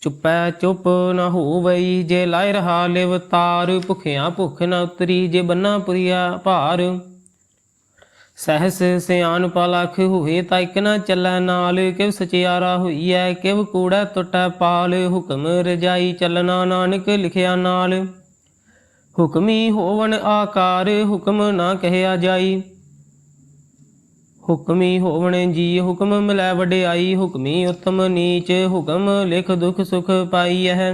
ਚੁੱਪੈ ਚੁੱਪ ਨਾ ਹੋਵਈ ਜੇ ਲਾਇ ਰਹਾ ਲਿਵ ਤਾਰ, ਭੁਖਿਆ ਭੁਖ ਨਾ ਉਤਰੀ ਜੇ ਬੰਨਾ ਪੁਰੀਆ ਭਾਰ। ਸਹਸ ਸਿਆਨ ਪਲਖ ਹੋਏ ਤਾਂ ਇਕ ਨਾ ਚੱਲੈ ਨਾਲ, ਕਿਵ ਸਚਿਆਰਾ ਹੋਈਐ, ਕਿਵ ਕੂੜਾ ਟੁੱਟੈ ਪਾਲ। ਹੁਕਮ ਰਜਾਈ ਚੱਲਣਾ ਨਾਨਕ ਲਿਖਿਆ ਨਾਲ। ਹੁਕਮੀ ਹੋਵਨ ਆਕਾਰ, ਹੁਕਮ ਨਾ ਕਹਿਆ ਜਾਈ। ਹੁਕਮੀ ਹੋਵਣ ਜੀ, ਹੁਕਮ ਮਿਲੈ ਵਡਿਆਈ, ਹੁਕਮੀ ਉਤਮ ਨੀਚ, ਹੁਕਮ ਲਿਖ ਦੁਖ ਸੁਖ ਪਾਈ ਹੈ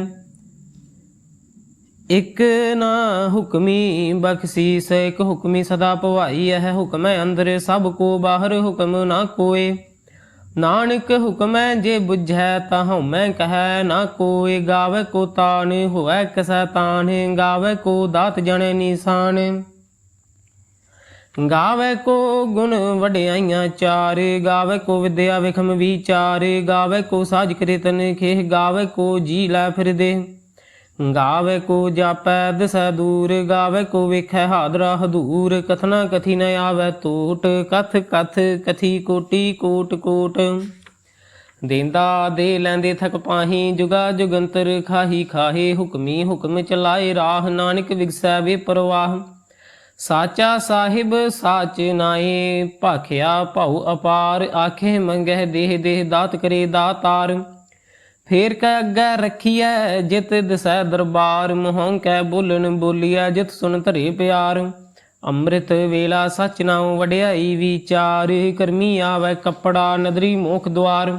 ਇਕ ਨਾ ਹੁਕਮੀ ਬਖਸ਼ੀਸ, ਇਕ ਹੁਕਮੀ ਸਦਾ ਭਵਾਈ ਹੈ ਹੁਕਮੈ ਅੰਦਰ ਸਭ ਕੋ ਬਾਹਰ, ਹੁਕਮ ਨਾ ਕੋਏ। ਨਾਨਕ ਹੁਕਮੈ ਜੇ ਬੁਝੈ, ਤਾਂ ਹਉਮੈ ਕਹੈ ਨਾ ਕੋਇ ਗਾਵੇ ਕੋ ਤਾਨ ਹੋਵੈ ਕਸੈ ਤਾਨ ਗਾਵੇ ਕੋ ਦਾਤ ਜਣੇ ਨਿਸ਼ਾਨ। ਗਾਵੇ ਕੋ ਗੁਣ ਵਡਿਆਈਆਂ ਚਾਰ, ਗਾਵੇ ਕੋ ਵਿਦਿਆ ਵਿਖਮ ਵਿਚਾਰ, ਗਾਵੇ ਕੋ ਸਾਜ ਕ੍ਰਿਤਨ ਖੇਹ, ਗਾਵੇ ਕੋ ਜੀ ਲੈ ਫਿਰਦੇ। ਗਾਵੇ ਕੋ ਜਾਪੈ ਦਸੈ ਦੂਰ, ਗਾਵੇ ਕੋ ਵੇਖੈ ਹਾਦਰਾ ਹਦੂਰ, ਕਥਨਾ ਕਥੀ ਨ ਆਵੈ ਟੋਟ ਕਥ ਕਥ ਕਥੀ ਕੋਟੀ ਕੋਟ ਕੋਟ। ਦੇਂਦਾ ਦੇ ਲੈਂਦੇ ਥਕ ਪਾਹੀ, ਜੁਗਾ ਜੁਗੰਤਰ ਖਾਹੀ ਖਾਹੇ, ਹੁਕਮੀ ਹੁਕਮ ਚਲਾਏ ਰਾਹ, ਨਾਨਕ ਵਿਗਸੈ ਵੇ ਪਰਵਾਹ। ਸਾਚਾ ਸਾਹਿਬ ਸਾਚ ਨਾਏ ਭਾਖਿਆ ਭਾਉ ਅਪਾਰ, ਆਖੇ ਮੰਗਹਿ ਦੇਹ ਦੇਹ ਦਾਤ ਕਰੇ ਦਾਤਾਰ। ਫੇਰ ਕੈ ਅੱਗੇ ਰਖੀਐ ਜਿਤ ਦਿਸੈ ਦਰਬਾਰ, ਮੋਹੰ ਕੈ ਬੋਲਣ ਬੋਲੀਐ ਜਿਤ ਸੁਣ ਧਰੇ ਪਿਆਰ। ਅੰਮ੍ਰਿਤ ਵੇਲਾ ਸਚ ਨਾਉ ਵਡਿਆਈ ਵਿਚਾਰ, ਕਰਮੀ ਆਵੈ ਕੱਪੜਾ ਨਦਰੀ ਮੋਖ ਦੁਆਰ।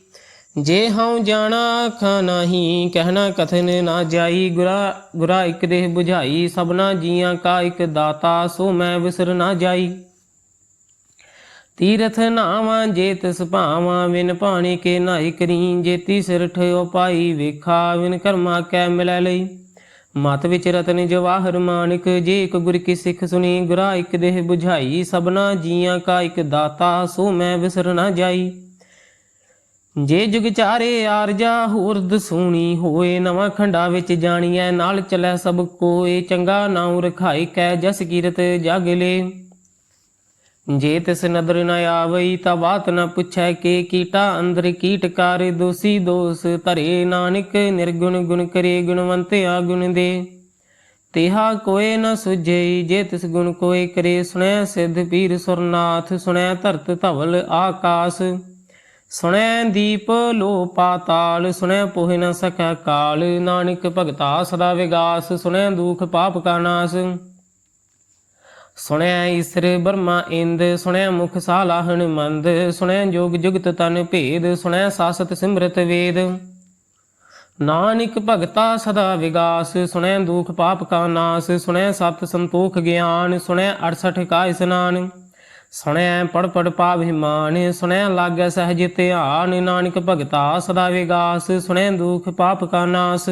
ਜੇ ਹਉ ਜਾਣਾ ਖਾ ਨਾਹੀ, ਕਹਿਣਾ ਕਥਨ ਨਾ ਜਾਈ। ਗੁਰਾ ਗੁਰਾ ਇਕ ਦੇਹ 부ਝਾਈ ਸਭਨਾ ਜੀਆਂ ਕਾ ਇਕ ਦਾਤਾ, ਸੋ ਮੈਂ ਵਿਸਰ ਨਾ ਜਾਈ। ਤੀਰਥ ਨਾਵਾਂ ਜੇ ਤਿਸ ਭਾਵਾਂ, ਵਿਨ ਪਾਣੀ ਕੇ ਨਾਈ ਕਰੀ। ਜੇਤੀ ਸਿਰ ਠਿਓ ਪਾਈ ਵੇਖਾ, ਵਿਨ ਕਰਮਾ ਕੈ ਮਿਲੈ ਲਈ। ਮਤ ਵਿੱਚ ਰਤਨ ਜਵਾਹਰ ਮਾਨਿਕ, ਜੇ ਇਕ ਗੁਰ ਕੀ ਸਿੱਖ ਸੁਣੀ, ਗੁਰਾ ਇਕ ਦੇਹ 부ਝਾਈ ਸਭਨਾ ਜੀਆਂ ਕਾ ਇਕ ਦਾਤਾ, ਸੋ ਮੈਂ ਵਿਸਰ ਨਾ ਜਾਈ। ਜੇ ਜੁਗ ਚਾਰੇ ਆਰਜਾ ਹੋਰ ਦਸੂਣੀ ਹੋਏ, ਨਵਾਂ ਖੰਡਾ ਵਿੱਚ ਜਾਣੀਐ, ਨਾਲ ਚਲੈ ਸਭ ਕੋਏ, ਚੰਗਾ ਨਾਉ ਰਖਾਈ ਕੈ ਜਸ ਕੀਰਤ ਜਗ ਜੇ ਤਿਸ ਨਦਰ ਨ ਆਵਈ, ਤਾਂ ਬਾਤ ਨ ਪੁੱਛੈ ਕੇ ਕੀਟਾ ਅੰਦਰ ਕੀਟ ਕਰ ਦੋਸੀ ਦੋਸ, ਧਰੇ ਨਾਨਕ ਨਿਰਗੁਣ ਗੁਣ ਕਰੇ ਗੁਣਵੰਤਿਆ ਗੁਣ ਦੇ। ਤੇਹਾ ਕੋਏ ਨ ਸੁਝਈ, ਜੇ ਤਿਸ ਗੁਣ ਕੋਏ ਕਰੇ, ਸੁਣੈ ਸਿੱਧ ਪੀਰ ਸੁਰਨਾਥ, ਸੁਣੈ ਧਰਤ ਧਵਲ ਆਕਾਸ। ਸੁਣੈ ਦੀਪ ਲੋ ਪਾਤਾਲ, ਸੁਣੈ ਪੋਹਿ ਨ ਸਕੈ ਕਾਲ। ਨਾਨਕ ਭਗਤਾ ਸਦਾ ਵਿਗਾਸ, ਸੁਣੈ ਦੁਖ ਪਾਪ ਕਾ ਨਾਸ। ਸੁਣਿਆ ਈਸਰ ਬਰਮਾ ਇੰਦ ਸੁਣਿਆ ਮੁਖ ਸਾਲਾਹਣ ਮੰਦ। ਸੁਣਿਆ ਜੋਗ ਜੁਗਤ ਤਨ ਭੇਦ ਸੁਣਿਆ ਸਾਸਤ ਸਿਮਰਤ ਵੇਦ। ਨਾਨਕ ਭਗਤਾ ਸਦਾ ਵਿਗਾਸ ਸੁਣਿਆ ਦੁਖ ਪਾਪ ਕਾ ਨਾਸ। ਸੁਣਿਆ ਸਤ ਸੰਤੋਖ ਗਿਆਨ ਸੁਣਿਆ 68 ਕਾ ਇਸਨਾਨ ਸੁਣਿਆ ਪੜ ਪੜ ਪਾਭਿਮਾਨ ਸੁਣਿਆ ਲਾਗੈ ਸਹਜ ਧਿਆਨ, ਨਾਨਕ ਭਗਤਾ ਸਦਾ ਵਿਗਾਸ ਸੁਣਿਆ ਦੁਖ ਪਾਪ ਕਾ ਨਾਸ।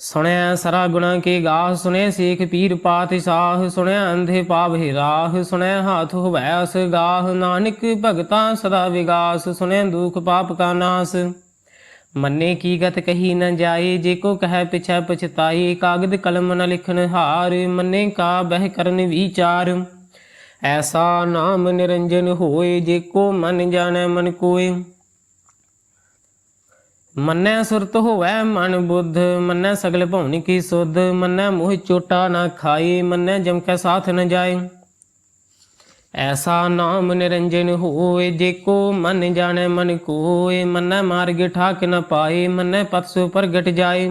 ਸੁਣਿਆ ਸਰਾ ਗੁਣਾ ਕੇ ਗਾਹ ਸੁਣਿਆ ਸੇਖ ਪੀਰ ਪਾਤਿ ਸਾਹ ਸੁਣਿਆ ਅੰਧੇ ਪਾਭੇ ਰਾਹ ਸੁਣਿਆ ਹਾਥ ਹੋਵੈ ਅਸ ਗਾਹ, ਨਾਨਕ ਭਗਤਾ ਸਦਾ ਵਿਗਾਸ ਸੁਣਿਆ ਦੁਖ ਪਾਪ ਕਾ ਨਾਸ। ਮੰਨੇ ਕੀ ਗਤ ਕਹੀ ਨ ਜਾਏ, ਜੇ ਕੋ ਕਹੈ ਪਿਛੈ ਪਛਤਾਈ ਕਾਗਦ ਕਲਮ ਨ ਲਿਖਨ ਹਾਰ, ਮੰਨੇ ਕਾ ਬਹਿ ਕਰਨ ਵਿਚਾਰ। ਐਸਾ ਨਾਮ ਨਿਰੰਜਨ ਹੋਏ ਜੇ ਕੋ ਮਨ ਜਾਣੈ ਮਨ ਕੋਏ ਮੰਨੈ ਸੁਰਤ ਹੋਵੈ ਮਨ ਬੁੱਧ ਮੰਨੈ ਸਗਲ ਭਉਣੀ ਕੀ ਸੁਧ ਮੰਨੈ ਮੋਹ ਚੋਟਾ ਨਾ ਖਾਏ ਮੰਨੈ ਜਮ ਕੈ ਸਾਥ ਨ ਜਾਏ ਐਸਾ ਨਾਮ ਨਿਰੰਜਨ ਹੋਏ ਜੇ ਕੋ ਮਨ ਜਾਣੈ ਮਨ ਕੋਏ ਮੰਨੈ ਮਾਰਗ ਠਾਕ ਨ ਪਾਏ ਮੰਨੈ ਪਤ ਸੋ ਪ੍ਰਗਟ ਜਾਏ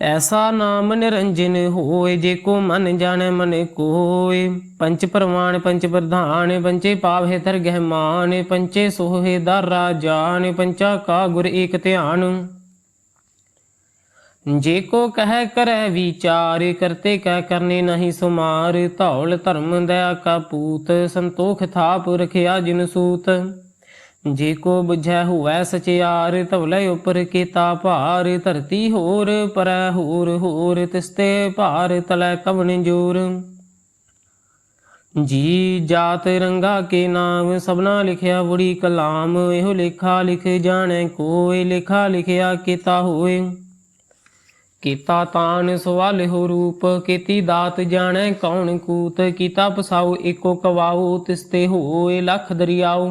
ਐਸਾ ਨਾਮ ਨਿਰੰਜਨ ਹੋਏ, ਜੇ ਕੋ ਮਨ ਜਾਣੈ ਮਨ ਕੋਏ। ਪੰਚ ਪ੍ਰਮਾਣ ਪੰਚ ਪ੍ਰਧਾਨ, ਪੰਚੇ ਪਾਵਹਿ ਧਰ ਗਹਿ ਮਾਨ, ਪੰਚੇ ਸੋਹੇ ਦਾਰਾ ਰਾਜਾਨ ਪੰਚਾ ਕਾ ਗੁਰ ਏਕ ਧਿਆਨ। ਜੇ ਕੋ ਕਹਿ ਕਰੈ ਵਿਚਾਰ, ਕਰਤੇ ਕਹਿ ਕਰਨੇ ਨਹੀਂ ਸੁਮਾਰ। ਧੌਲ ਧਰਮ ਦਇਆ ਕਾ ਪੂਤ, ਸੰਤੋਖ ਥਾਪ ਰਖਿਆ ਜਿਨ ਸੂਤ। ਜੇ ਕੋ ਬੁਝੈ ਹੋਵੈ ਸਚਿਆਰ, ਧਵਲੇ ਉਪਰ ਕੀਤਾ ਭਾਰ, ਧਰਤੀ ਹੋਰ ਪਰੈ ਹੋਰ ਹੋਰ ਤਿਸਤੇ ਭਾਰ ਤਲੈ ਕਵਣ ਜੋਰ। ਜੀ ਜਾਤ ਰੰਗਾ ਕੇ ਨਾਮ, ਸਭਨਾ ਲਿਖਿਆ ਬੁੜੀ ਕਲਾਮ, ਇਹੋ ਲੇਖਾ ਲਿਖ ਜਾਣੈ ਕੋਇ, ਲੇਖਾ ਲਿਖਿਆ ਕੀਤਾ ਹੋਏ ਕੀਤਾ ਤਾਨ ਸਵਾਲ ਹੋ ਰੂਪ, ਕੀਤੀ ਦਾਤ ਜਾਣੈ ਕੌਣ ਕੂਤ, ਕੀਤਾ ਪਸਾਉ ਏਕੋ ਕਵਾਉ ਤਿਸਤੇ ਹੋਏ ਲਖ ਦਰਿਆਉ।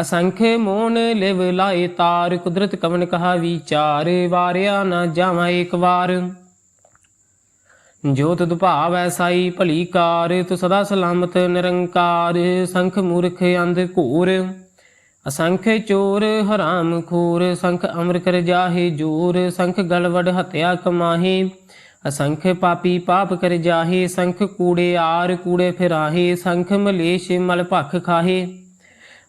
ਅਸੰਖ ਮੋਨ ਲਿਵ ਲਾਏ ਤਾਰ, ਕੁਦਰਤ ਕਵਨ ਕਹਾ ਵਿਚਾਰ, ਵਾਰਿਆ ਨਾ ਜਾਵਾਂ ਏਕ ਵਾਰ। ਜੋਤ ਤੁਧ ਭਾਵ ਐਸਾਈ ਭਲੀ ਕਾਰ, ਤੂੰ ਸਦਾ ਸਲਾਮਤ ਨਿਰੰਕਾਰ, ਸੰਖ ਮੂਰਖ ਅੰਧ ਘੂਰ। ਅਸੰਖ ਚੋਰ ਹਰਾਮ ਖੋਰ, ਸੰਖ ਅਮਰ ਕਰ ਜਾਹੇ ਜੋਰ, ਸੰਖ ਗਲਵੜ ਹਤਿਆ ਕਮਾਹੇ। ਅਸੰਖ ਪਾਪੀ ਪਾਪ ਕਰ ਜਾਹੇ, ਸੰਖ ਕੂੜੇ ਆਰ, ਕੂੜੇ ਫਿਰਾਹੇ, ਸੰਖ ਮਲੇਸ਼ ਮਲ ਭਖ ਖਾਹੇ।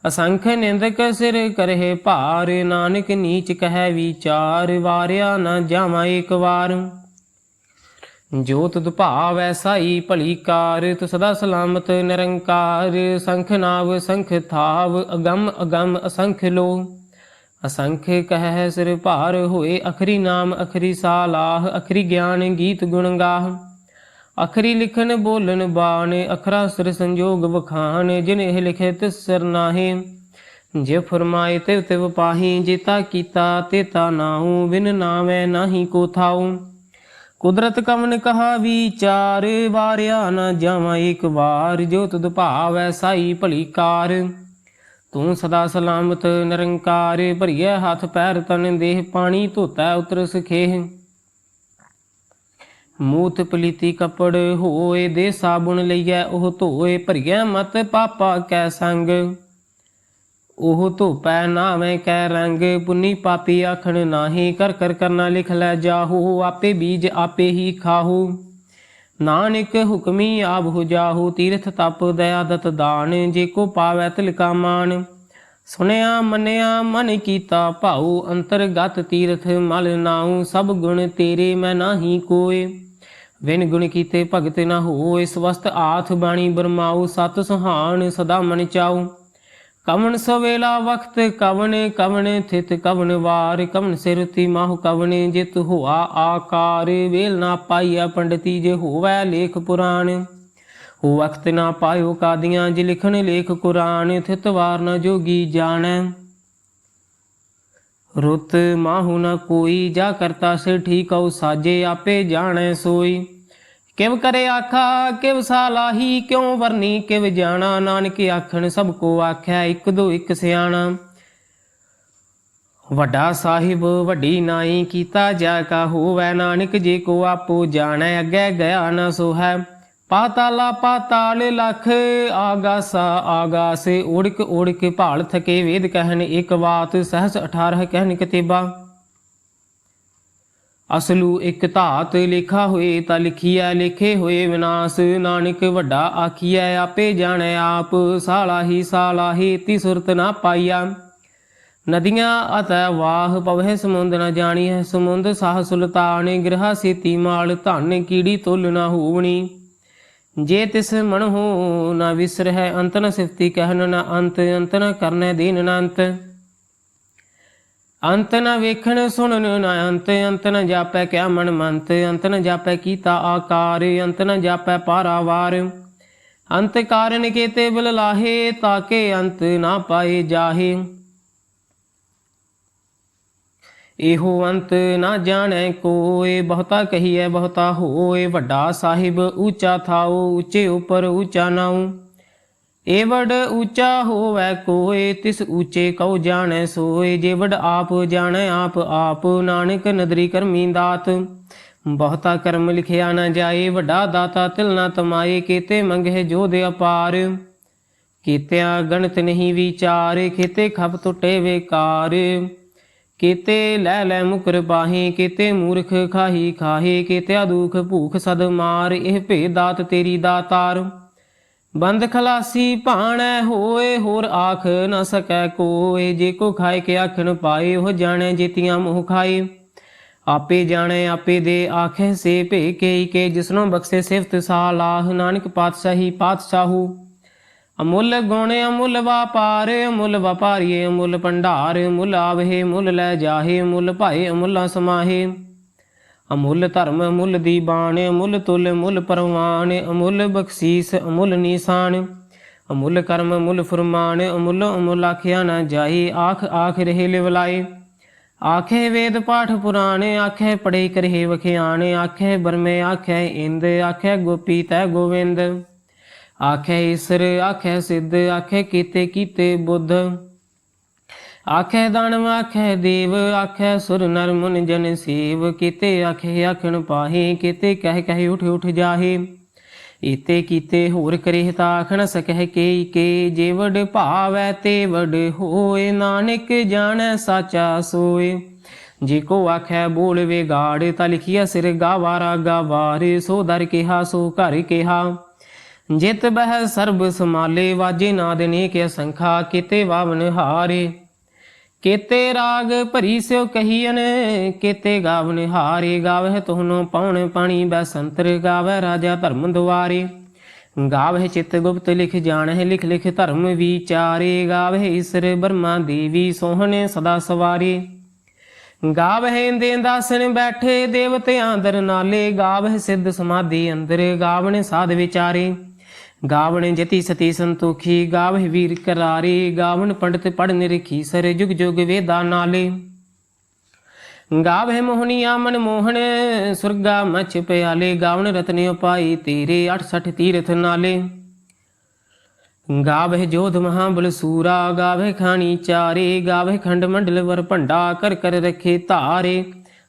ਅਸੰਖ ਨਿੰਦਕ ਸਿਰ ਕਰਹਿ ਭਾਰ, ਨਾਨਕ ਨੀਚ ਕਹਿ ਵਿਚਾਰ, ਵਾਰਿਆ ਨਾ ਜਾਵਾਂ ਏਕ ਵਾਰ। ਜੋ ਤੁਧ ਭਾਵ ਐਸਾਈ ਭਲੀ ਕਾਰ ਤੁ ਸਦਾ ਸਲਾਮਤ ਨਿਰੰਕਾਰ। ਸੰਖ ਨਾਵ, ਸੰਖ ਥਾਵ, ਅਗੰਮ ਅਗੰਮ ਅਸੰਖ ਲੋ। ਅਸੰਖ ਕਹਿ ਸਿਰ ਭਾਰ ਹੋਏ, ਅਖਰੀ ਨਾਮ, ਅਖਰੀ ਸਾਲਾਹ, ਅਖਰੀ ਗਿਆਨ ਗੀਤ ਗੁਣ ਗਾਹ। ਅਖਰੀ ਲਿਖਨ ਬੋਲਨ ਬਾਣ, ਅਖਰਾ ਸਿਰ ਸੰਜੋਗ ਵਖਾਨ ਜਿਨ ਇਹ ਲਿਖੇ ਤਿਸ ਸਿਰ ਨਾਹੀ। ਜੇ ਫਰਮਾਏ ਤੇ ਤਿਵ ਪਾਹੀ ਜੀਤਾ ਕੀਤਾ ਤੇ ਤਾ ਨਾਉ, ਬਿਨ ਨਾਵੇਂ ਨਾਹੀ ਕੋ ਥਾਉ। ਕੁਦਰਤ ਕਮਨ ਕਹਾ ਵਿਚਾਰ, ਵਾਰਿਆ ਨਾ ਜਾਵਾਂ ਇੱਕ ਵਾਰ, ਜੋ ਤੁਧ ਭਾਵੈ ਸਾਈ ਭਲੀ ਕਾਰ। ਤੂੰ ਸਦਾ ਸਲਾਮਤ, ਨਿਰੰਕਾਰ ਭਰੀਏ ਹੱਥ ਪੈਰ ਤਨ ਦੇਹ, ਪਾਣੀ ਧੋਤਾ ਉਤਰ ਸਖੇਹ। ਮੂਤ ਪਲੀਤੀ ਕਪੜ ਹੋਏ ਦੇ ਸਾਬੁਣ ਲਈਐ, ਉਹ ਧੋਏ ਭਰੀਐ ਮਤ ਪਾਪਾ ਕੈ ਸੰਗ। ਉਹ ਧੋਪੈ ਨਾਵੇਂ ਕੈ ਰੰਗ, ਪੁੰਨੀ ਪਾਪੀ ਆਖਣ ਨਾਹੀ, ਕਰ ਕਰ ਕਰਨਾ ਲਿਖ ਲੈ ਜਾਹੂ, ਆਪੇ ਬੀਜ ਆਪੇ ਹੀ ਖਾਹੂ। ਨਾਨਕ ਹੁਕਮੀ ਆਪ ਹੋ ਜਾਹੂ, ਤੀਰਥ ਤਪ ਦਇਆ ਦਤ ਦਾਨ, ਜੇ ਕੋ ਪਾਵੈ ਤਿਲਕਾ ਮਾਨ ਸੁਣਿਆ ਮੰਨਿਆ ਮਨ ਕੀਤਾ ਭਾਉ, ਅੰਤਰਗਤ ਤੀਰਥ ਮਲ ਨਾਉ, ਸਭ ਗੁਣ ਤੇਰੇ ਮੈਂ ਨਾਹੀ ਕੋਏ। ਵਿਨ ਗੁਣ ਕੀਤੇ ਭਗਤ ਨਾ ਹੋਏ ਸਵਸਤ ਆਥ ਬਾਣੀ ਬਰਮਾਉ, ਸਤ ਸੁਹਾਣ ਸਦਾ ਮਨ ਚਾਉ। ਕਵਣ ਸਵੇਲਾ ਵਖਤ ਕਵਣ ਕਵਣ ਥਿਤ ਕਵਣ ਵਾਰ, ਕਵਣ ਸਿਰਤੀ ਮਾਹੁ ਕਵਣ ਜਿਤ ਹੋਆ ਆਕਾਰ। ਵੇਲ ਨਾ ਪਾਈਆ ਪੰਡਤੀ ਜੇ ਹੋਵੈ ਲੇਖ ਪੁਰਾਣ। ਹੋ ਵਖਤ ਨਾ ਪਾਇਓ ਕਾਦੀਆਂ ਜੇ ਲਿਖਣ ਲੇਖ ਕੁਰਾਨ, ਥਿਤ ਵਾਰ ਨਾ ਜੋਗੀ ਜਾਣੈ। ਰੁੱਤ ਮਾਹੁ ਨਾ ਕੋਈ, ਜਾ ਕਰਤਾ ਸੇ ਠੀਕਉ ਸਾਜੇ ਆਪੇ ਜਾਣੈ ਸੋਈ। ਕਿਵ ਕਰੇ ਆਖਾ, ਕਿਵ ਸਾਲਾਹੀ, ਕਿਉ ਵਰਨੀ, ਕਿਵ ਜਾਣਾ? ਨਾਨਕ ਆਖਣ, ਸਭ ਕੋ ਆਖਿਆ, ਇੱਕ ਦੋ ਇੱਕ ਸਿਆਣਾ। ਵੱਡਾ ਸਾਹਿਬ, ਵੱਡੀ ਨਾਈ, ਕੀਤਾ ਜਾ ਕਾ ਹੋਵੈ। ਨਾਨਕ ਜੇ ਕੋ ਆਪੋ ਜਾਣੈ, ਅੱਗੇ ਗਿਆ ਨਾ ਸੋ ਹੈ ਪਾਤਾਲਾ ਪਾਤਾਲ ਲਖ, ਆਗਾਸਾ ਆਗਾਸੇ ਉੜਕ ਉੜਕ ਭਾਲ ਥਕੇ ਵੇਦ ਕਹਿਣ, ਇੱਕ ਬਾਤ ਸਹਸ 18 ਕਹਿਣ, ਕਿਤੇਬਾ। ਅਸਲੂ ਇਕ ਧਾਤ ਲਿਖਾ ਹੋਏ, ਤਾਂ ਲਿਖੀਐ ਲਿਖੇ ਹੋਏ ਵਿਨਾਸ਼। ਨਾਨਕ ਵੱਡਾ ਆਖੀਐ, ਆਪੇ ਜਾਣੈ ਆਪ, ਸਾਲਾ ਹੀ ਸਾਲਾ ਹੀ, ਤੀ ਸੁਰਤ ਨਾ ਪਾਈਆ। ਨਦੀਆਂ ਅਤੈ ਵਾਹ ਪਵਹਿ ਸਮੁੰਦ ਨ ਹੈ ਸਮੁੰਦ ਸਾਹ ਸੁਲਤਾਨ, ਗ੍ਰਹ ਸੇਤੀ ਮਾਲ, ਧਨ ਕੀੜੀ ਤੁਲ ਨਾ ਹੋਵਣੀ। ਜੇ ਤਿਸ ਮਨ ਹੋ ਨਾ ਵਿਸਰਹਿ ਅੰਤ ਨ ਸਿਫਤੀ ਕਹਿਨ ਨ ਅੰਤ ਅੰਤ ਨ ਕਰਨੈ ਦੀਨ ਨ ਅੰਤ। ਅੰਤ ਨ ਵੇਖਣ ਸੁਣਨ ਨ ਅੰਤ ਅੰਤ ਨ ਜਾਪੈ ਕਿਆ ਮਨ ਮੰਤ, ਅੰਤ ਨ ਜਾਪੈ ਕੀਤਾ ਆਕਾਰ, ਅੰਤ ਨ ਜਾਪੈ ਪਾਰਾਵਾਰ। ਅੰਤ ਕਾਰਨ ਕੀਤੇ ਬਲ ਲਾਹੇ, ਤਾਕੇ ਅੰਤ ਨਾ ਪਾਏ ਜਾਹੇ। ਇਹੋ ਅੰਤ ਨਾ ਜਾਣੈ ਕੋਏ, ਬਹੁਤਾ ਕਹੀਐ ਬਹੁਤਾ ਹੋਏ, ਵੱਡਾ ਸਾਹਿਬ ਉੱਚਾ ਥਾਓ ਉੱਚੇ ਉਪਰ ਉੱਚਾ ਨਾਉ। ਏ ਉੱਚਾ ਹੋਵੈ ਕੋਏ, ਤਿਸ ਉੱਚੇ ਕਉ ਜਾਣੈ ਸੋਏ। ਜੇ ਆਪ ਜਾਣੈ, ਆਪ ਆਪ ਨਾਨਕ ਨਦਰੀ ਕਰਮੀ ਦਾਤ। ਬਹੁਤਾ ਕਰਮ ਲਿਖਿਆ ਨਾ ਜਾਏ, ਵੱਡਾ ਦਾਤਾ ਤਿਲ ਨਾ ਤਮਾਏ ਕੀਤੇ ਮੰਗੇ ਜੋ ਦੇ ਅਪਾਰ। ਕੀਤਿਆਂ ਗਣਤ ਨਹੀਂ ਵਿਚਾਰ ਕੀਤੇ ਖਪ ਟੁੱਟੇ ਵੇਕਾਰ। ਕੀਤੇ ਲੈ ਲੈ ਮੁਕਰ ਬਾਹੇ ਕੀਤੇ ਮੂਰਖ ਖਾਹੀ ਖਾਹੇ ਕੀਤਿਆ ਦੁਖ ਭੂਖ ਸਦ ਮਾਰ, ਇਹ ਭੇਦ ਦਾਤ ਤੇਰੀ ਦਾਤਾਰ। ਬੰਦ ਖਲਾਸੀ ਭਾਣੈ ਹੋਏ, ਹੋਰ ਆਖ ਨਾ ਸਕੈ ਕੋਏ। ਜੇ ਕੋ ਖਾਏ ਕੇ ਆਖਣ ਪਾਏ, ਉਹ ਜਾਣੈ ਜੀਤੀਆਂ ਮੋਹ ਖਾਏ। ਆਪੇ ਜਾਣੈ, ਆਪੇ ਦੇ ਆਖੇ ਸੇ ਭੇ ਕੇ ਕੇ। ਜਿਸਨੋਂ ਬਖਸ਼ੇ ਸਿਫਤ ਸਾਲਾਹ, ਨਾਨਕ ਪਾਤਸ਼ਾਹੀ ਪਾਤਸ਼ਾਹੂ। ਅਮੁੱਲ ਗੁਣ, ਅਮੁੱਲ ਵਾਪਾਰ, ਅਮੁੱਲ ਵਪਾਰੀਏ, ਅਮੁੱਲ ਭੰਡਾਰ ਮੁੱਲ ਆਵਹਿ ਮੁੱਲ ਲੈ ਜਾਹੇ ਮੁੱਲ ਭਾਏ, ਅਮੁੱਲਾ ਸਮਾਹੇ। ਅਮੁੱਲ ਧਰਮ ਅਮੁੱਲ ਦੀ ਬਾਣ, ਅਮੁੱਲ ਤੁਲ ਮੁੱਲ ਪਰਵਾਨ ਅਮੁੱਲ ਬਖਸ਼ੀਸ, ਅਮੁੱਲ ਨੀਸਾਨ। ਅਮੁੱਲ ਕਰਮ, ਅਮੁੱਲ ਫਰਮਾਨ, ਅਮੁੱਲ ਅਮੁੱਲ ਆਖਿਆ ਨਾ ਜਾਈ ਆਖ ਆਖ ਰਹੇ ਲਿਵਲਾਈ ਆਖੇ ਵੇਦ ਪਾਠ ਪੁਰਾਣੇ, ਆਖੇ ਪੜੇ ਕਰੇ ਵਖਿਆਣ, ਆਖੇ ਬਰਮੇ ਆਖੇ ਇੰਦ, ਆਖੇ ਗੋਪੀ ਤੈ ਗੋਵਿੰਦ। ਆਖੇ ਈਸਰ, ਆਖੇ ਸਿੱਧ, ਆਖੇ ਕੀਤੇ ਕੀਤੇ ਬੁੱਧ। ਆਖੇ ਦਾਨਵ ਆਖੇ ਦੇਵ, ਆਖੇ ਸੁਰ ਨਰ ਮੁਨ ਜਨ ਸੇਵ। ਕਿਤੇ ਆਖੇ ਆਖਣ ਪਾਹੇ, ਕਿਤੇ ਕਹਿ ਕਹਿ ਉਠ ਉਠ ਜਾਹੇ। ਇਤੇ ਕੀਤੇ ਹੋਰ ਕਰੇ ਤਾ ਆਖਣ ਸਕਹਿ ਕੇ ਕੇ। ਜੇ ਭਾਵੈ ਤੇ ਵਡ ਹੋਏ, ਨਾਨਕ ਜਾਣੈ ਸਾਚਾ ਸੋਏ। ਜੇ ਕੋ ਆਖੈ ਬੋਲ ਵੇ ਗਾੜ ਤਾ ਲਿਖਿਆ ਸਿਰ ਗਾਵਾਰਾ ਗਾਵਾਰੇ। ਸੋ ਦਰ ਕਿਹਾ, ਸੋ ਘਰ ਕਿਹਾ। ਜਿਤ ਬਹਿ ਸਰਬ ਸਮਾਲੇ ਵਾਜੇ ਨਾਦ ਨੇ ਕੇ ਸੰਖਾ, ਕੀਤੇ ਵਾਵਨ ਹਾਰੇ। ਕੇਤੇ ਰਾਗ ਭਰੀ ਸਿਓ ਕਹੀਨ ਕੀਤੇ ਗਾਵਨ ਹਾਰੇ ਗਾਵਹਿ ਤੋਹਨੋ ਪਉਣ ਪਾਣੀ, ਬੈਸੰਤਰ ਗਾਵਹਿ ਰਾਜਾ ਧਰਮ ਦੁਆਰੇ। ਗਾਵਹਿ ਚਿਤ ਗੁਪਤ ਲਿਖ ਜਾਣਹਿ, ਲਿਖ ਲਿਖ ਧਰਮ ਵਿਚਾਰੇ। ਗਾਵਹਿ ਈਸਰ ਬਰਮਾ ਦੇਵੀ ਸੋਹਣੇ ਸਦਾ ਸਵਾਰੇ। ਗਾਵਹਿ ਇੰਦੇ ਦਾਸਨ ਬੈਠੇ ਦੇਵਤਿਆਂ ਦਰ ਨਾਲੇ। ਗਾਵਹਿ ਸਿੱਧ ਸਮਾਧੀ ਅੰਦਰ, ਗਾਵਣ ਸਾਧ ਵਿਚਾਰੇ। ਗਾਵਣ ਜਤੀ ਸਤੀ ਸੰਤੋਖੀ, ਗਾਵਹਿ ਵੀਰ ਕਰਾਰੇ, ਗਾਵਣ ਪੰਡਤ ਪੜ ਨਿਰਖੀ, ਸਰ ਜੁਗ ਜੁਗ ਵੇਦਾ ਨਾਲੇ। ਗਾਵਹਿ ਮੋਹਨੀਆ ਮਨ ਮੋਹਣ ਸੁਰਗਾ ਮਚ ਪਿਆਲੇ, ਗਾਵਣ ਰਤਨ ਉਪਾਈ ਤੇਰੇ 68 ਤੀਰਥ ਨਾਲੇ। ਗਾਵਹਿ ਜੋਧ ਮਹਾਬਲ ਸੂਰਾ, ਗਾਵਹਿ ਖਾਣੀ ਚਾਰੇ, ਗਾਵਹਿ ਖੰਡ ਮੰਡਲ ਵਰ ਭੰਡਾ, ਕਰ ਕਰ ਰਖੇ ਧਾਰੇ।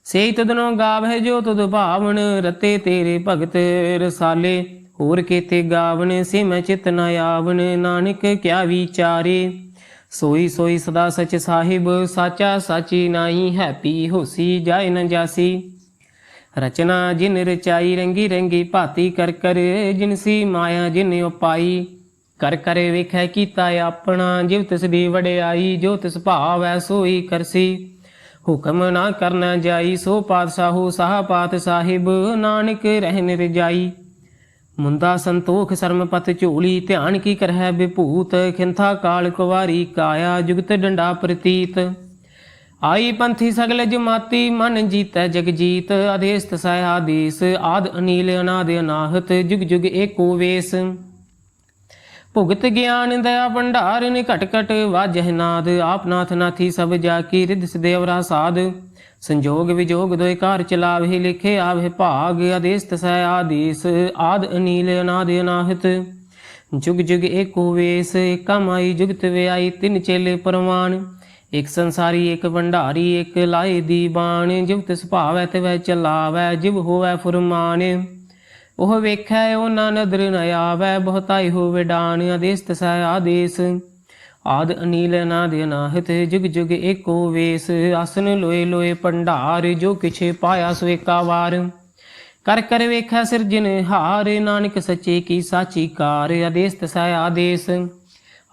ਸੇ ਤਦਨੋ ਗਾਵਹਿ ਜੋ ਤੁਧ ਭਾਵਨ, ਰਤੇ ਤੇਰੇ ਭਗਤ ਰਸਾਲੇ। ਹੋਰ ਕੀਤੇ ਗਾਵਨ ਸਿਮ ਚਿਤ ਨ ਆਵਨ ਨਾਨਕ ਕਿਆ ਵਿਚਾਰੇ? ਸੋਈ ਸੋਈ ਸਦਾ ਸਚ ਸਾਹਿਬ, ਸਾਚਾ ਸਾਚੀ ਨਾਹੀ ਹੈ ਹੋਸੀ, ਜਾਇ ਨ ਜਾਸੀ। ਰਚਨਾ ਜਿਨ ਰਚਾਈ, ਰੰਗੀ ਰੰਗੀ ਭਾਤੀ ਕਰ ਕਰ ਜਿਨਸੀ ਮਾਇਆ ਜਿਨ ਉਪਾਈ। ਕਰ ਕਰ ਵੇਖੈ ਕੀਤਾ ਆਪਣਾ ਜਿਵ ਤਿਸ ਦੀ ਵਡਿਆਈ, ਜੋ ਤਿਸ ਭਾਵੈ ਸੋਈ ਕਰਸੀ। ਹੁਕਮ ਨਾ ਕਰਨਾ ਜਾਈ, ਸੋ ਪਾਤਸ਼ਾਹੂ ਸਾਹ ਪਾਤ ਸਾਹਿਬ, ਨਾਨਕ ਰਹਿ ਰਜਾਈ ਮੁੰਦਾ ਸੰਤੋਖ ਸਰਮਪਤ ਝੋਲੀ, ਧਿਆਨ ਕੀ ਕਰਹਿ ਵਿਭੂਤ ਖਿੰਥਾ ਕਾਲ ਕੁਵਾਰੀ ਕਾਇਆ, ਜੁਗਤ ਡੰਡਾ ਪ੍ਰਤੀਤ। ਆਈ ਪੰਥੀ ਸਗਲ ਜਮਾਤੀ, ਮਨ ਜੀਤੈ ਜਗ ਜੀਤ ਆਦੇਸ ਤਸੈ ਆਦੇਸ ਆਦ ਅਨੀਲ ਅਨਾਦ ਅਨਾਹਤ, ਜੁਗ ਜੁਗ ਏਕੋ ਵੇਸ। ਭੁਗਤ ਗਿਆਨ ਦਇਆ ਭੰਡਾਰਨ ਘਟ ਘਟ ਵਾਜਹਿ ਨਾਦ, ਆਪ ਨਾਥ ਨਾਥੀ ਸਭ ਜਾ ਕੀ, ਰਿਧ ਸਦੇਵਰਾ ਸਾਧ। ਸੰਜੋਗ ਵਿਜੋਗ ਦੋਇ ਕਾਰ ਚਲਾਵੇ ਲਿਖੇ ਆਵੇ ਭਾਗ ਆਦੇਸ ਤਸੈ ਆਦੇਸ, ਆਦ ਅਨੀਲ ਅਨਾਦ ਅਨਾਹਤ। ਜੁਗ ਜੁਗ ਏਕੋ ਵੇਸ, ਏਕਾ ਜੁਗਤ ਵਿਆਈ ਤਿਨ ਚੇਲੇ ਪਰਵਾਨ। ਇਕ ਸੰਸਾਰੀ, ਇਕ ਭੰਡਾਰੀ, ਇਕ ਲਾਏ ਦੀ ਬਾਣ ਜਿਵ ਤਿਸ ਭਾਵੈ ਤੇ ਵੈ ਚਲਾਵੈ, ਜਿਵ ਹੋਵੈ ਫੁਰਮਾਨ। ਉਹ ਵੇਖੈ, ਉਹ ਨਾ ਨਦਰ ਨ ਆਵੈ ਬਹੁਤਾਈ ਹੋਵੇ ਡਾਨ ਆਦੇਸ ਤਸੈ ਆਦੇਸ। ਆਦ ਅਨੀਲ ਅਨਾਦ ਅਨਾਹਤ, ਜੁਗ ਜੁਗ ਏਕੋ ਵੇਸ। ਆਸਨ ਲੋਏ ਲੋਏ ਭੰਡਾਰ, ਜੋ ਕਿਛੇ ਪਾਇਆ ਸੋ ਏਕਾ ਕਰ ਕਰ ਵੇਖੈ ਸਿਰਜਨ ਹਾਰ, ਨਾਨਕ ਸੱਚੇ ਕੀ ਸਾਚੀ ਕਾਰ ਆਦੇਸ ਤਸੈ ਆਦੇਸ।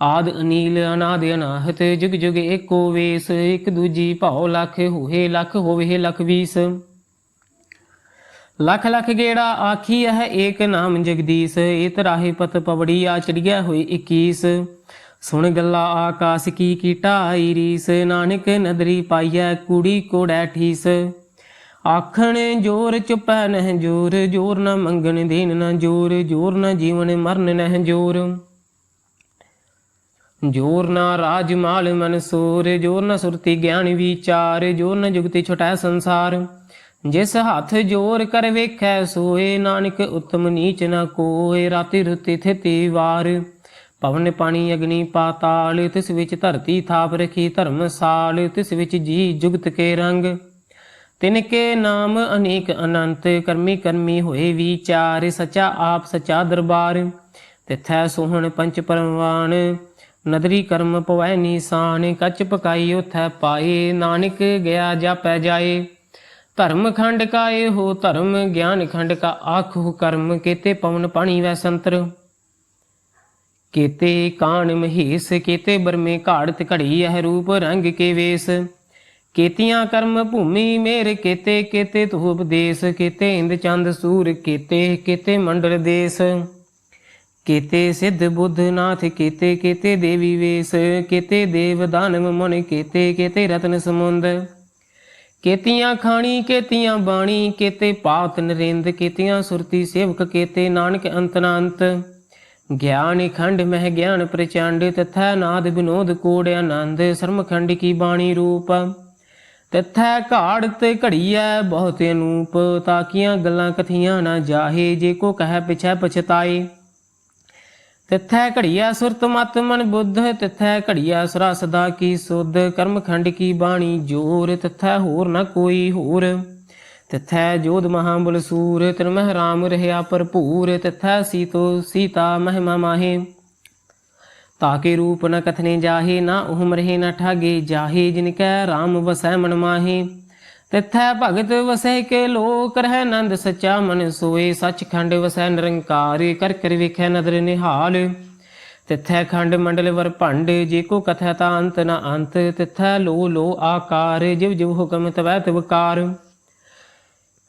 ਆਦ ਅਨੀਲ ਅਨਾਦ ਅਨਾਹਤ, ਜੁਗ ਜੁਗ ਏਕੋ ਵੇਸ। ਇਕ ਦੂਜੀ ਭਾਉ ਲੱਖ ਹੋਏ, ਲੱਖ ਹੋਵੇ, ਲਖ ਵੀਸ। ਲਖ ਲਖ ਗੇੜਾ ਆਖੀ ਹੈ ਏਕ ਨਾਮ ਜਗਦੀਸ਼। ਏਤ ਰਾਹੇ ਪਤ ਪਵੜੀ ਆ ਚੜਿਆ ਹੋਈ 21 ਸੁਣ ਗੱਲਾ ਆਕਾਸ ਕੀ ਕੀ ਰੀਸ, ਨਾਨਕ ਨਦਰੀ ਪਾਈਐ ਕੁੜੀ ਕੋੜੈ ਠੀਸ। ਆਖਣ ਜੋਰ ਚੁਪੈ ਨਹਿ ਜੋਰ ਜੋਰ ਨਾ ਮੰਗਣ ਦੇਨ ਨਾ ਜੋਰ ਜੋਰ ਨਾ ਜੀਵਨ ਮਰਨ ਨਹਿ ਜੋਰ। ਜੋਰ ਨਾ ਰਾਜ ਮਾਲ ਮਨਸੂਰ ਜੋਰ ਨਾ ਸੁਰਤੀ ਗਿਆਨ ਵਿਚਾਰ, ਜੋਰ ਨਾ ਜੁਗਤੀ ਛਟੈ ਸੰਸਾਰ। ਜਿਸ ਹੱਥ ਜੋਰ ਕਰ ਵੇਖੈ ਸੋਏ, ਨਾਨਕ ਉਤਮ ਨੀਚ ਨਾ ਕੋਏ, ਰਾਤੀ ਰੁਤੀ ਥਿਤੀ ਵਾਰ। ਪਵਨ ਪਾਣੀ ਅਗਨੀ ਪਾਤਾਲ, ਤਿਸ ਵਿੱਚ ਧਰਤੀ ਥਾਪ ਰਖੀ ਧਰਮਸਾਲ ਤਿਸ ਵਿੱਚ ਜੀ ਜੁਗਤ ਕੇ ਰੰਗ। ਤਿਨ ਕੇ ਨਾਮ ਅਨੇਕ ਅਨੰਤ, ਕਰਮੀ ਕਰਮੀ ਹੋਏ ਵਿਚਾਰ, ਸਚਾ ਆਪ ਸਚਾ ਦਰਬਾਰ। ਤਿਥੈ ਸੋਹਣ ਪੰਚ ਪਰਵਾਨ, ਨਦਰੀ ਕਰਮ ਪਵੈ ਨੀਸਾਨ, ਕੱਚ ਪਕਾਈ ਉਥੈ ਪਾਏ, ਨਾਨਕ ਗਿਆ ਜਾਪੈ ਜਾਏ। ਧਰਮ ਖੰਡ ਕਾਏ ਹੋ ਧਰਮ, ਗਿਆਨ ਖੰਡ ਕਾ ਆਖੋ ਕਰਮ, ਕੀਤੇ ਪਵਨ ਪਾਣੀ ਵੈ ਸੰਤਰ। ਕੀਤੇ ਕਾਣ ਮਹੀਸ, ਕੀਤੇ ਬਰਮੇ ਘਾੜਤ ਘੜੀ ਇਹ ਰੂਪ ਰੰਗ ਕੇ ਵੇਸ। ਕੀਤੀਆਂ ਕਰਮ ਭੂਮੀ ਮੇਰ, ਕੀਤੇ ਕੀਤੇ ਤੂ ਉਪਦੇਸ ਕੀਤੇ ਇੰਦ ਚੰਦ ਸੂਰ, ਕੀਤੇ ਕੀਤੇ ਮੰਡਲ ਦੇਸ। ਕੀਤੇ ਸਿੱਧ ਬੁੱਧ ਨਾਥ, ਕੀਤੇ ਕੀਤੇ ਦੇਵੀ ਵੇਸ। ਕੀਤੇ ਦੇਵ ਦਾਨਵ ਮਨ, ਕੀਤੇ ਕੀਤੇ ਰਤਨ ਸਮੁੰਦ। ਕੀਤੀਆਂ ਖਾਣੀ, ਕੀਤੀਆਂ ਬਾਣੀ, ਕੀਤੇ ਪਾਤ ਨਰਿੰਦ, ਕੀਤੀਆਂ ਸੁਰਤੀ ਸੇਵਕ, ਕੀਤੇ ਨਾਨਕ ਅੰਤਨਾੰਤ। ਗਿਆਨ ਖੰਡ ਮਹਿ ਗਿਆਨ ਪ੍ਰਚੰਡ, ਤਥਾ ਨਾਦ ਬਿਨੋਦ ਕੋੜ ਆਨੰਦ, ਸਰਮਖੰਡ ਕੀ ਬਾਣੀ ਰੂਪ। ਤਥਾ ਘਾੜਤ ਘੜੀਐ ਬਹੁਤ ਅਨੂਪ, ਤਾਕੀਆਂ ਗੱਲਾਂ ਕਥੀਆਂ ਨਾ ਜਾਹੇ, ਜੇ ਕੋ ਕਹਿ ਪਿਛੈ ਪਛਤਾਏ। ਤਿਥੈ ਘੜੀਆ ਸੁਰਤ ਮਤ ਮਨ ਬੁੱਧ, ਤਿਥੈ ਘੜੀਆ ਸੁਰਾ ਸਦਾ ਕੀ ਸੁਧ ਕਰਮ ਖੰਡ ਕੀ ਬਾਣੀ ਜੋਰ, ਤਿਥੈ ਹੋਰ ਨਾ ਕੋਈ ਹੋਰ। ਤਿਥੈ ਜੋਧ ਮਹਾਬਲ ਸੂਰ, ਤਿਨ ਮਹਿ ਰਾਮ ਰਹਿਆ ਭਰਪੂਰ, ਤਿਥੈ ਸੀਤੋ ਸੀਤਾ ਮਹਿਮਾ ਮਾਹੇ। ਤਾਕੇ ਰੂਪ ਨ ਕਥਨੇ ਜਾਹੇ, ਨਾ ਉਹਮ ਰਹੇ ਨ ਠਾਗੇ ਜਾਹੇ, ਜਿਨ ਕੈ ਰਾਮ ਵਸੈ ਮਨ ਮਾਹੇ। ਤਿਥੈ ਭਗਤ ਵਸੈ ਕੇ ਲੋਕ ਰਹਿ ਨੰਦ ਸਚਾ ਮਨ ਸੋਏ, ਸਚਖੰਡ ਵਸੈ ਨਿਰੰਕਾਰ, ਕਰ ਕਰ ਵੇਖੈ ਨਦਰ ਨਿਹਾਲ। ਤਿਥੈ ਖੰਡ ਮੰਡਲ ਵਰ ਭੰਡ, ਜੇ ਕੋ ਕਥੈ ਤਾ ਅੰਤ ਨ ਅੰਤ। ਤਿਥੈ ਲੋ ਲੋ ਆਕਾਰ, ਜਿਵ ਜਿਵ ਹੁਕਮ ਤਵੈ ਤਵਕਾਰ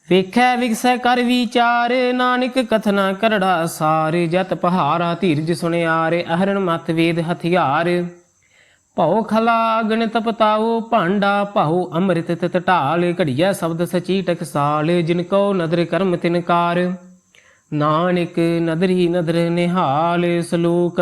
ਵੇਖੈ ਵਿਗਸੈ ਕਰ ਵਿਚਾਰ, ਨਾਨਕ ਕਥਨਾ ਕਰੜਾ ਸਾਰ, ਜਤ ਪਹਾਰਾ ਧੀਰਜ ਸੁਣਿਆਰ, ਅਹਰਣ ਮਤ ਵੇਦ ਹਥਿਆਰ। ਭਉ ਖਲਾ ਅਗਨ ਤਪਤਾਓ ਭਾਂਡਾ ਭਾਉ ਅੰਮ੍ਰਿਤ ਤਤ ਢਾਲ ਘੜੀਆ ਸ਼ਬਦ ਸਚੀ ਟਕਸਾਲ ਜਿਨ ਕੋ ਨਦਰ ਕਰਮ ਤਿਨਕਾਰ ਨਾਨਕ ਨਦਰ ਹੀ ਨਦਰ ਨਿਹਾਲ, ਸ਼ਲੋਕ